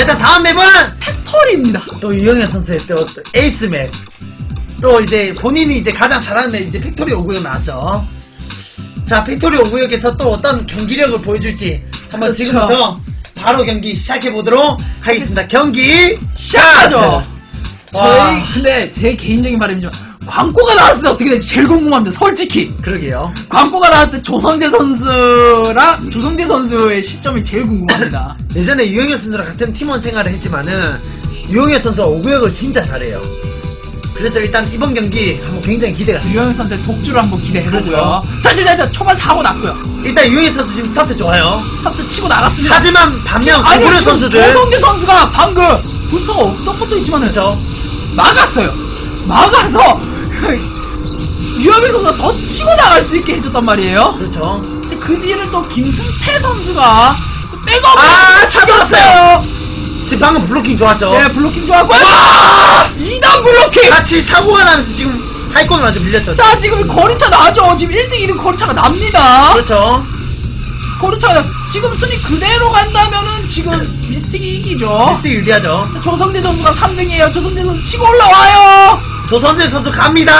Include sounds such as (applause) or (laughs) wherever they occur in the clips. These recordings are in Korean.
자 일단 다음 맵은 팩토리입니다. 또 유영현 선수의 또, 또 에이스 맵. 또 이제 본인이 이제 가장 잘하는 맵 이제 팩토리 5구역 나왔죠. 자 팩토리 5구역에서 또 어떤 경기력을 보여줄지 한번 그렇죠. 지금부터 바로 경기 시작해 보도록 하겠습니다. 경기 시작 하죠. 와. 저희 근데 제 개인적인 바람이죠. 광고가 나왔을 때 어떻게 될지 제일 궁금합니다. 솔직히 그러게요. 광고가 나왔을 때 조성재 선수랑 조성재 선수의 시점이 제일 궁금합니다. (laughs) 예전에 유영현 선수랑 같은 팀원 생활을 했지만은 유영현 선수가 5구역을 진짜 잘해요. 그래서 일단 이번 경기 한번 굉장히 기대가 돼요. 유영 선수의 독주를 한번 기대해보고요. 그렇죠. 자 지금 일단 초반 사고 났고요. 일단 유영현 선수 지금 스타트 좋아요. 스타트 치고 나갔습니다. 하지만 반면 아니, 고구려 지금 선수들 조성재 선수가 방금 부스터가 없던 것도 있지만 은 그렇죠. 막았어요. 막아서 (laughs) 유영희 선수가 더 치고 나갈 수 있게 해줬단 말이에요. 그렇죠. 이제 그 뒤를 또 김승태 선수가 또 백업 아, 차돌았어요. 지금 방금 블로킹 좋았죠. 네 블로킹 좋았고 와! 2단 블로킹. 같이 사고가 나면서 지금 하이콘을 완전 밀렸죠. 자 지금 거리차 나죠. 지금 1등 2등 거리차가 납니다. 그렇죠. 거리차가 지금 순위 그대로 간다면은 지금 미스틱이 이기죠. 미스틱 유리하죠. 자, 조성재 선수가 3등이에요. 조성재 선수 치고 올라와요. 조선재 선수 갑니다.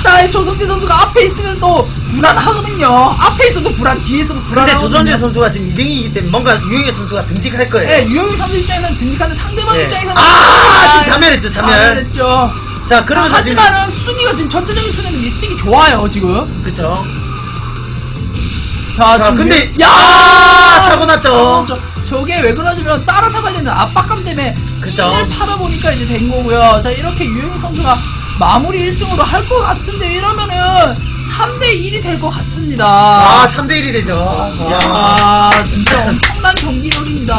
자, 이 조성재 선수가 앞에 있으면 또 불안하거든요. 앞에 있어도 불안, 뒤에서도 근데 불안하거든요. 조선재 선수가 지금 2등이기 때문에 뭔가 유영현 선수가 등직할 거예요. 네, 유영희 선수 입장에서는 든직한데 상대방 네. 입장에서는 아, 지금 자멸했죠, 자멸. 자멸했죠. 자, 그러면서 지금 하지만은 순위가 지금 전체적인 순위는 미스틱이 좋아요 지금. 그렇죠. 자, 자, 지금 근데 유- 야 아, 사고 났죠. 사고 났죠. 저게 왜 그러냐면 따라잡아야 되는 압박감 때문에 그쵸. 힘을 파다 보니까 이제 된 거고요. 자 이렇게 유영희 선수가 마무리 1등으로 할 것 같은데 이러면은 3대 1이 될 것 같습니다. 아, 3대1이 되죠. 야. 아 진짜 엄청난 경기력입니다.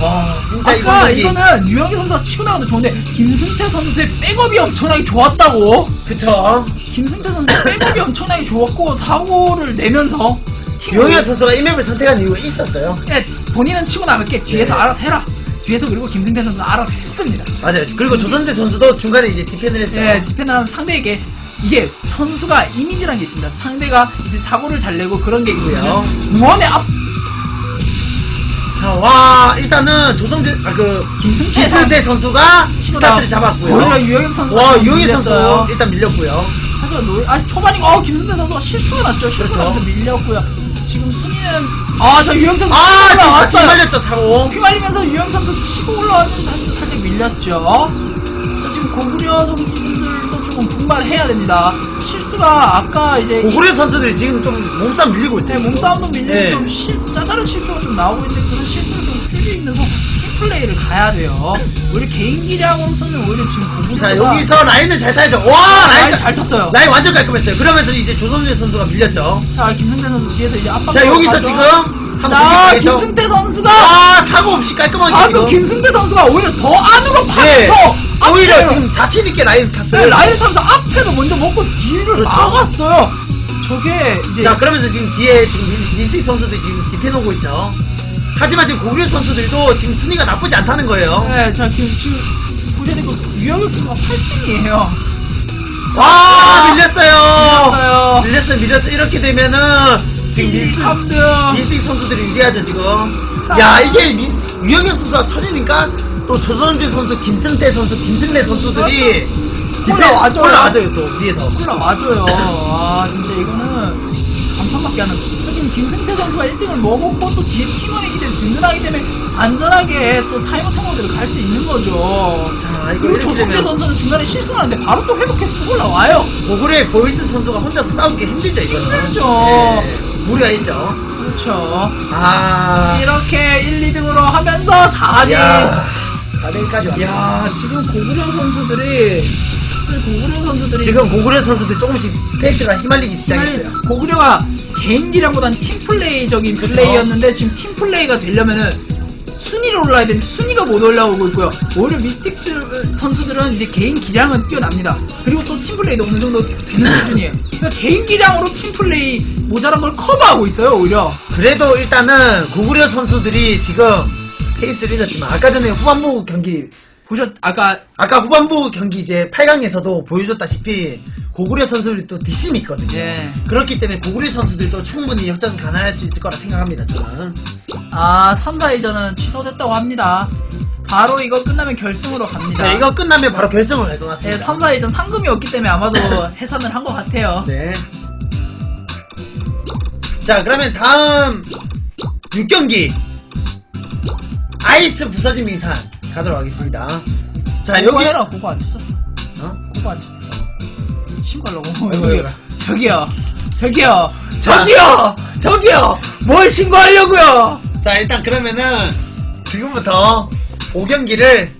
와, 진짜 이번 아까 경기. 이거는 유영희 선수가 치고 나가도 좋은데 김승태 선수의 백업이 엄청나게 좋았다고. 그쵸. 김승태 선수의 백업이 엄청나게 좋았고 사고를 내면서 유영현 선수가 이 맵을 선택한 이유가 있었어요. 예, 본인은 치고 나갈게 뒤에서 네. 알아서 해라. 뒤에서 그리고 김승태 선수가 알아서 했습니다. 맞아요. 그리고 조선재 선수도 중간에 이제 디펜을 했죠. 예, 디펜더는 상대에게 이게 선수가 이미지라는 게 있습니다. 상대가 이제 사고를 잘 내고 그런 게? 있으면 무언의 앞 자, 와, 일단은 조성재, 아, 그, 김승태 기스대 선수가 치고 스타트를 나- 잡았고요. 오히려 유영혁 선수가 와, 좀 유영희 선수. 일단 밀렸고요. 하지만 노, 아 초반이고 어, 김승태 선수가 실수가 났죠. 실수가 그렇죠. 나서 밀렸고요. 지금 순위는 아저 유영 선수 아, 지금 같이. 말렸죠, 사고. 피 말리면서 유영 선수 치고 올라왔는데 다시 또 살짝 밀렸죠. 자 지금 고구려 선수들도 조금 분발해야 됩니다. 실수가 아까 이제 이- 고구려 선수들이 지금 좀 몸싸움 밀리고 있어요. 네, 지금. 몸싸움도 밀리고 네. 좀 실수, 짜잘한 실수가 좀 나오고 있는데 그런 실수를 좀 줄이면서 팀 플레이를 가야 돼요. 오히려 개인기량으로서는 오히려 지금 고구려가 자, 여기서 라인을 잘 타야죠. 와, 아, 라인 라인, 잘 탔어요. 라인 완전 깔끔했어요. 그러면서 이제 조선재 선수가 밀렸죠. 자, 김승태 선수 뒤에서 이제 압박. 자, 여기서 지금 한번 자. 김승태 선수가 아, 사고 없이 깔끔하게 지금. 김승태 선수가 오히려 더 안으로 네. 파면서 오히려 지금 자신 있게 라인 탔어요. 네, 라인을 타면서 앞에도 먼저 먹고 뒤를 그렇죠. 막았어요. 저게 이제 자, 그러면서 지금 뒤에 지금 미- 미스틱 선수들이 지금 디펜 오고 있죠. 하지만 지금 고구려 선수들도 지금 순위가 나쁘지 않다는 거예요. 네, 자, 지금, 지금 보셔야 되고 유영혁 선수가 8등이에요. 와, 밀렸어요. 밀렸어요. 밀렸어요, 밀렸어요. 이렇게 되면은 지금 미스, 3등. 미스틱 선수들이 유리하죠, 지금. 자. 야, 이게 미스, 유영현 선수가 쳐지니까 또 조선재 선수, 김승태 선수, 김승래 선수들이 디펜 올라와줘요. 올라와줘요, 또 위에서. 맞아요. 아 진짜 이거는 감탄밖에 안. 저 지금 김승태 선수가 1등을 먹었고 또 뒤에 팀원이기 때문에 든든하기 때문에 안전하게 또 타이머 통로들을 갈수 있는 거죠. 자, 이거 그리고 이렇게 되면 선수는 중간에 실수하는데 바로 또 회복해서 또 올라와요. 고구려의 보이스 선수가 혼자서 싸우기 힘들죠, 이거는. 힘들죠. 네, 무리가 있죠. 그렇죠. 아. 이렇게 1, 2등으로 하면서 4등. 야 4대1까지 왔어. 야 지금 고구려 선수들이 고구려 선수들이 지금 고구려 선수들 조금씩 페이스가 휘말리기 시작했어요. 정말 고구려가 개인기량보단 팀플레이적인 그쵸. 플레이였는데 지금 팀플레이가 되려면은 순위를 올라야 되는데 순위가 못 올라오고 있고요. 오히려 미스틱들 선수들은 이제 개인 기량은 뛰어납니다. 그리고 또 팀플레이도 어느 정도 되는 수준이에요. 그러니까 개인 기량으로 팀플레이 모자란 걸 커버하고 있어요. 오히려. 그래도 일단은 고구려 선수들이 지금 페이스를 잃었지만 아까 전에 후반부 경기 보셨 아까 아까 후반부 경기 이제 8강에서도 보여줬다시피 고구려 선수들이 또 뒷심이 있거든요. 예. 그렇기 때문에 고구려 선수들도 충분히 역전 가능할 수 있을 거라 생각합니다. 저는. 아 3, 4위전은 취소됐다고 합니다. 바로 이거 끝나면 결승으로 갑니다. 네, 이거 끝나면 바로 결승을 갈것 네, 같습니다. 3, 4일전 상금이 없기 때문에 아마도 (laughs) 해산을 한 것 같아요. 네. 자, 그러면 다음 6경기 아이스 부서진 민산 가도록 하겠습니다. 자, 여기 해라, 그거 안 쳤었어. 어? 그거 안 쳤어. 신고하려고. 아이고, 저기요. 아이고. 저기요. 저기요. 저기요. 뭘 신고하려고요? 자, 일단 그러면은 지금부터 5경기를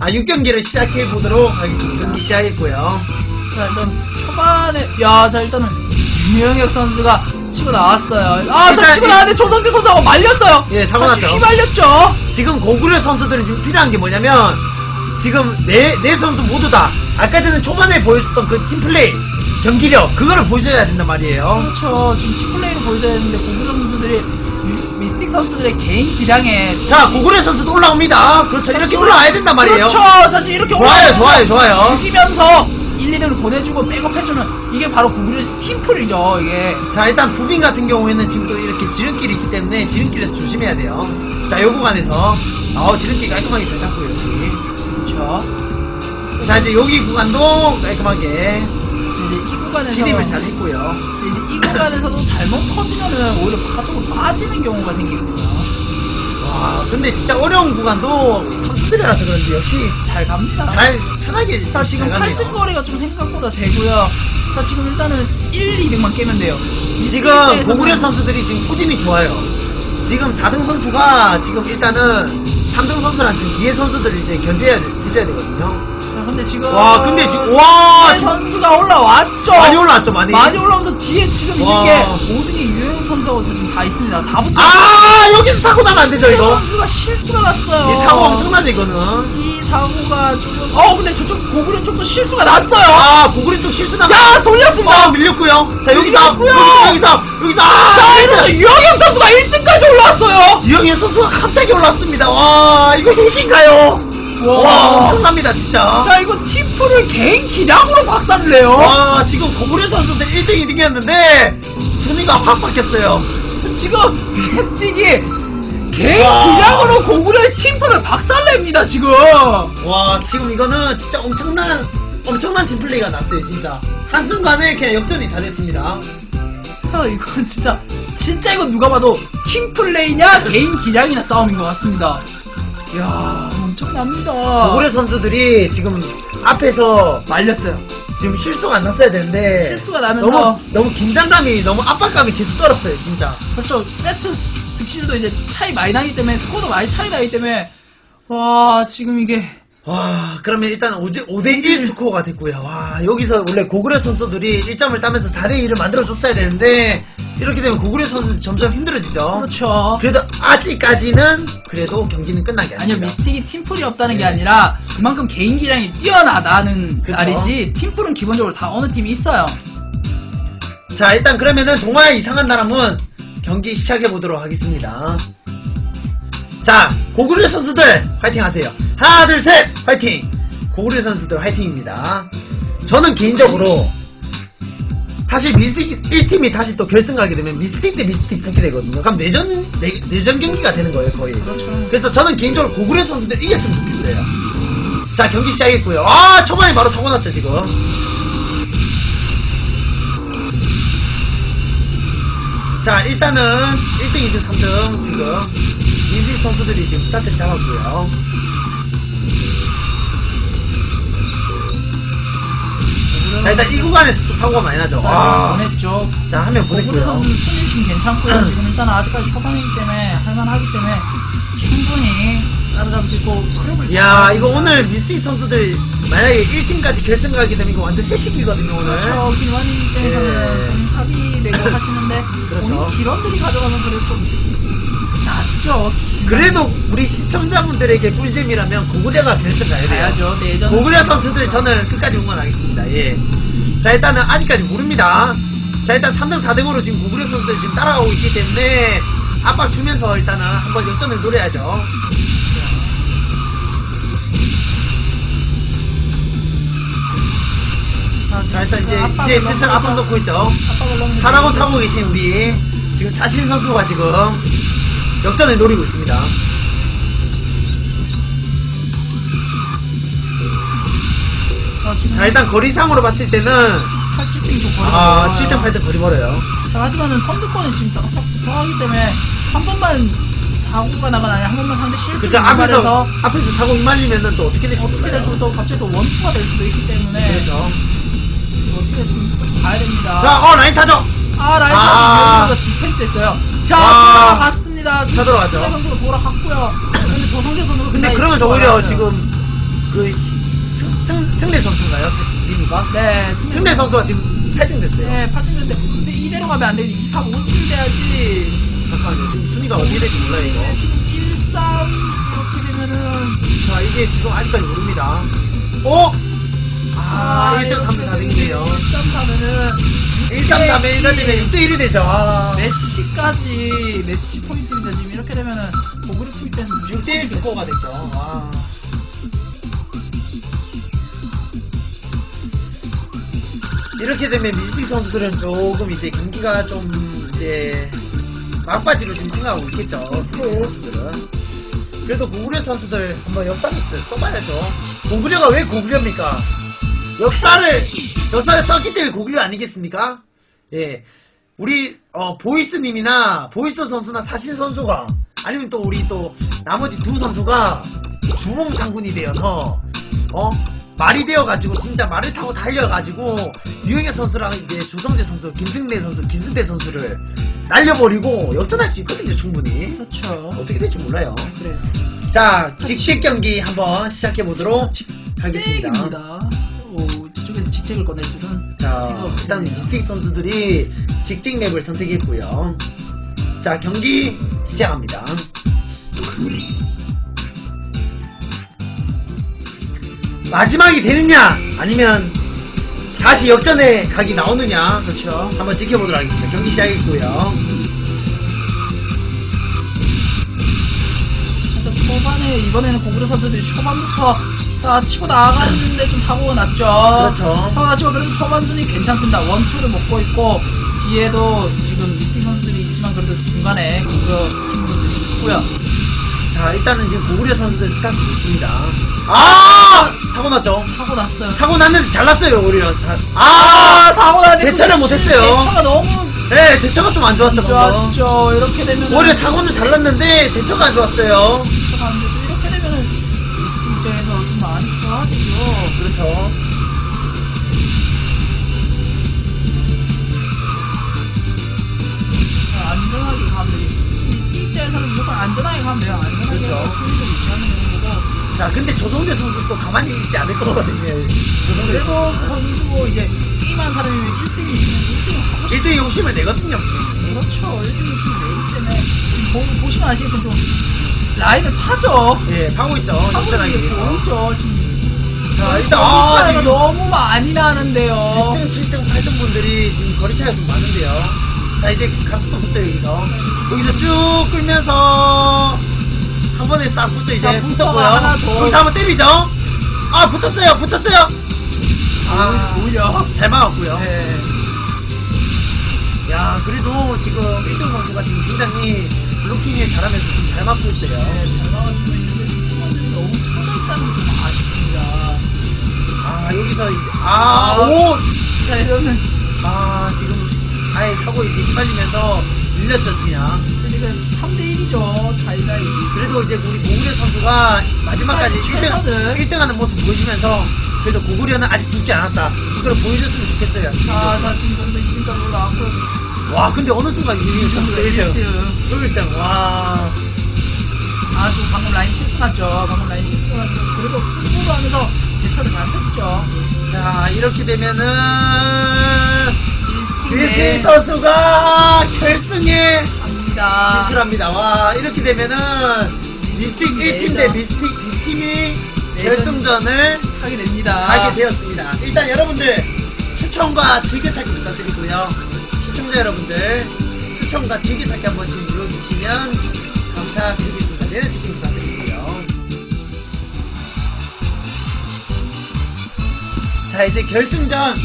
아 6경기를 시작해 보도록 하겠습니다. 경기 시작했고요. 자, 일단 초반에 야, 자 일단은 유영혁 선수가 치고 나왔어요. 아, 자 일단 치고 이- 나왔는데 조성기 선수가 말렸어요. 예, 사고 났죠. 휘말렸죠. 지금 고구려 선수들이 지금 필요한 게 뭐냐면 지금 네, 네 선수 모두 다 아까 전에 초반에 보여줬던 그 팀플레이 경기력 그거를 보여줘야 된단 말이에요. 그렇죠. 지금 팀플레이를 보여줘야 되는데 고구려 선수들이 유- 미스틱 선수들의 개인 기량에 자 고구려 선수도 올라옵니다. 그렇죠. 이렇게 올라와야 된단 말이에요. 그렇죠. 자 지금 이렇게 좋아요, 올라가면서 좋아요, 좋아요. 죽이면서 1, 2등을 보내주고 백업해주는 이게 바로 고구려 팀플이죠. 이게 자 일단 부빈 같은 경우에는 지금 또 이렇게 지름길이 있기 때문에 지름길에서 조심해야 돼요. 자 요 구간에서 어 지름길 깔끔하게 잘 탔고요 역시. 그렇죠. 자 이제 여기 구간도 깔끔하게 이제 이 구간에서 진입을 잘 했고요. 이제 이 구간에서도 잘못 터지면은 오히려 바깥쪽으로 빠지는 경우가 생깁니다. 와 근데 진짜 어려운 구간도 선수들이라서 그런지 역시 잘 갑니다. 잘 편하게 자 지금 잘 가네요. 8등 거리가 좀 생각보다 되고요. 자 지금 일단은 1, 2등만 깨면 돼요. 지금 고구려 선수들이 지금 후진이 좋아요. 지금 4등 선수가 지금 일단은 3등 선수랑 지금 뒤에 선수들을 이제 견제해야 돼- 해줘야 되거든요. 자 근데 지금 와, 근데 지금- 와, 지금- 선수가 올라왔죠. 많이 올라왔죠 많이. 많이 올라오면서 뒤에 지금 와. 있는 게 모든 게 유영 선수하고 저 지금 다 있습니다. 다 붙어. 아 여기서 사고 나면 안 되죠 유영 이거. 선수가 실수가 났어요. 이 사고 엄청나죠 이거는. 이 사고가 조금 어 근데 저쪽 고구려 쪽도 실수가 났어요. 아 고구려 쪽 실수 나면. 야 돌렸습니다. 어 밀렸고요. 자 여기서 밀렸고요. 여기서 여기서 여기서 아자 이러면서 유영혁 선수가 1등까지 올라왔어요. 유영현 선수가 갑자기 올랐습니다. 와 이거 핵인가요? 와 엄청납니다 진짜. 자 이거 팀플을 개인 기량으로 박살을 내요. 와 지금 고구려 선수들 1등 2등이었는데 순위가 확 바뀌었어요. 자, 지금 캐스팅이 개인 와. 기량으로 고구려의 팀플을 박살냅니다 지금. 와 지금 이거는 진짜 엄청난 엄청난 팀플레이가 났어요 진짜 한순간에 그냥 역전이 다 됐습니다 야 이건 진짜 진짜 이건 누가 봐도 팀플레이냐 개인 기량이나 싸움인 것 같습니다. 이야 엄청납니다. 고구려 선수들이 지금 앞에서 말렸어요. 지금 실수가 안 났어야 되는데 실수가 나면서 너무 너무 긴장감이 너무 압박감이 계속 떨었어요 진짜 그렇죠. 세트 득실도 이제 차이 많이 나기 때문에 스코어도 많이 차이 나기 때문에 와 지금 이게 와 그러면 일단 5대1 스코어가 됐고요 와 여기서 원래 고구려 선수들이 1점을 따면서 4대2를 만들어줬어야 되는데 이렇게 되면 고구려 선수 점점 힘들어지죠 그렇죠. 그래도 아직까지는 그래도 경기는 끝나게 아니요 아닙니다. 미스틱이 팀플이 없다는 게 네. 아니라 그만큼 개인 기량이 뛰어나다는 그쵸. 말이지 팀플은 기본적으로 다 어느 팀이 있어요. 자 일단 그러면은 동화의 이상한 나라문 경기 시작해 보도록 하겠습니다. 자 고구려 선수들 화이팅 하세요. 하나 둘 셋 화이팅. 고구려 선수들 화이팅입니다. 저는 개인적으로 사실 미스틱 1팀이 다시 또 결승 가게 되면 미스틱 대 미스틱 붙게 되거든요. 그럼 내전 내, 내전 경기가 되는 거예요 거의. 그렇죠. 그래서 저는 개인적으로 고구려 선수들 이겼으면 좋겠어요. 자 경기 시작했고요. 아 초반에 바로 사고 났죠 지금. 자 일단은 1등, 2등, 3등 지금 미스틱 선수들이 지금 스타트를 잡았고요. 자 일단 이 구간에서 또 사고가 많이 나죠. 자, 아, 보냈죠. 자 하면 고구려 보냈고요. 선수 순위 지금 괜찮고요. 지금 일단 아직까지 초반이기 때문에 할만하기 때문에 충분히 따라잡을 수 있고 크롭을 야 이거 오늘 미스틱 선수들 만약에 1팀까지 결승 가게 되면 이거 완전 회식이거든요 오늘. 그렇죠. 김완희 입장에서는 예. 본인 사비 내고 하시는데 (laughs) 그렇죠. 본인 기런들이 가져가면 그래도 좀 낫죠. 그래도 우리 시청자분들에게 꿀잼이라면 고구려가 결승 가야 돼요. 가야죠. 내전 고구려 선수들 저는 끝까지 응원하겠습니다. 예. 자 일단은 아직까지 모릅니다. 자 일단 3등 4등으로 지금 고구려 선수들 지금 따라가고 있기 때문에 압박 주면서 일단은 한번 역전을 노려야죠. 자 일단 이제 이제 슬슬 압박 넣고 있죠. 파라곤 타고 계신 우리 지금 사신 선수가 지금 역전을 노리고 있습니다. 아, 자 일단 거리상으로 봤을 때는 7등 아, 7등 8등 거리 벌어요. 하지만은 선두권에 지금 더하기 때문에 한 번만 사고가 나거나 한 번만 상대 실수 그쵸 앞에서 앞에서 사고 말리면은 또 어떻게 될지 어떻게 될지 또 갑자기 또 원투가 될 수도 있기 때문에 그렇죠. 어떻게 될지 봐야 됩니다. 자 어 라인 타죠. 아 라이브 아. 아. 디펜스 했어요. 자 아. 갔어. 니다. 자, 들어가죠. 승대 선수가 돌아갔고요. 근데 조성재 선수가 근데 그러면 저 오히려. 지금 그 승, 승, 승래 선수인가요? 리누가? 네 승래 선수가 지금 8등 됐어요 네 8등인데 근데 이대로 가면 안 되지 2, 3, 5, 7 돼야지. 잠깐만요 지금 순위가 어떻게 될지 몰라요 이거 네, 지금 1, 3 이렇게 되면은 자 이게 지금 아직까지 모릅니다 어? 아 1등 3등 4등이네요 1, 3, 4면은 1, 3, 4면 1가 되면 6대1이 되죠. 아. 매치까지 매치 포인트인데 지금 이렇게 되면은 고그리 투입된 6대1 스코어가 됐죠. 와. 이렇게 되면 미스틱 선수들은 조금 이제 경기가 좀 이제 막바지로 지금 생각하고 있겠죠 미스틱 선수들은. 그래도 고구려 선수들 한번 역사를 써- 써봐야죠. 고구려가 왜 고구려입니까 역사를 역사를 썼기 때문에 고구려 아니겠습니까 예 우리 어, 보이스님이나 보이스 선수나 사신 선수가 아니면 또 우리 또 나머지 두 선수가 주몽 장군이 되어서 어 말이 되어가지고 진짜 말을 타고 달려가지고 유영애 선수랑 이제 조성재 선수, 김승래 선수, 김승태 선수를 날려버리고 역전할 수 있거든요 충분히 그렇죠. 어떻게 될지 몰라요. 그래. 자 직식 경기 한번 시작해 보도록 하겠습니다. 직책입니다. 직책을 꺼낼 줄은. 자, 일단 미스틱 선수들이 직직 맵을 선택했고요. 자, 경기 시작합니다. 마지막이 되느냐, 아니면 다시 역전에 각이 나오느냐, 그렇죠. 한번 지켜보도록 하겠습니다. 경기 시작했고요. 일단 초반에 이번에는 고구려 선수들이 초반부터 자 치고 나갔는데 좀 사고가 났죠. 그렇죠. 사고가 났지만 그래도 초반 순위 괜찮습니다. 원투를 먹고 있고 뒤에도 지금 미스틱 선수들이 있지만 그래도 중간에 고구려 팀분들이 있고요. 자, 일단은 지금 고구려 선수들 스타트 좋습니다. 아! 사고 났죠? 사고 났어요. 사고 났는데 잘 났어요, 오히려. 자, 아 사고 났는데 대처를 그 못했어요. 대처가 너무 네, 대처가 좀 안 좋았죠, 방금. 좋았죠. 이렇게 되면 오히려 사고는 잘 났는데 대처가 안 좋았어요. 대처가 안 되죠. 그렇죠. 자, 안전하게 가면 미스틱 입장에서는 무조건 안전하게 가면 돼요. 안전하게 그렇죠. 가서 순위를 유지하면 되는 거고. 자, 근데 조성재 선수 또 가만히 있지 않을 거거든요. 조성재 선수. 선수 이제 게임한 사람이면 1등이 있으면 1등 하고 싶 1등 욕심을 내거든요. 그렇죠. 1등 있으면 내기 때문에 지금 보, 보시면 아시겠지만 좀 라인을 파죠. 예, 파고 있죠. 파고. 보이죠. 지금 자, 일단, 거리 아, 차이가 지금 너무 많이 나는데요. 6등, 7등, 8등 분들이 지금 거리 차이가 좀 많은데요. 자, 이제 가속도 붙죠, 여기서. 여기서 쭉 끌면서 한 번에 싹 붙죠, 이제. 자, 붙었고요. 하나 더. 여기서 한번 때리죠. 아, 붙었어요, 붙었어요. 아, 오히려. 잘 막았고요. 네. 야, 그래도 지금 1등 선수가 지금 굉장히 블로킹을 잘하면서 지금 잘 막고 있어요. 네, 잘 나와주고 있는데 팀원들이 너무 쳐져 있다는 게 좀 아쉽습니다. 아, 여기서 이제, 아, 아. 오! 자, 이러면 아, 지금 아예 사고 이제 휘말리면서 밀렸죠, 그냥. 지금 3대1이죠. 자이가이. 그래도 이제 우리 고구려 선수가 마지막까지 아직 1등, 최선을. 1등 하는 모습 보여주면서 그래도 고구려는 아직 죽지 않았다. 이걸 보여줬으면 좋겠어요. 자, 자, 지금 점점 2등까지 올라왔고요. 와, 근데 어느 순간 유민 선수가 1등. 1등. 또 1등, 와. 아주 방금 라인 실수 났죠. 방금 라인 실수 났죠. 그래도 승부를 하면서 대처를 잘 했죠. 자, 이렇게 되면은, 미스 네, 선수가 결승에 갑니다. 진출합니다. 와, 이렇게 되면은, 미스틱 1팀 대 미스틱 2팀이 결승전을 하게 됩니다. 하게 되었습니다. 일단 여러분들 추천과 즐겨찾기 부탁드리고요. 시청자 여러분들 추천과 즐겨찾기 한 번씩 눌러주시면 감사드리겠습니다. 내내 부탁 자 이제 결승전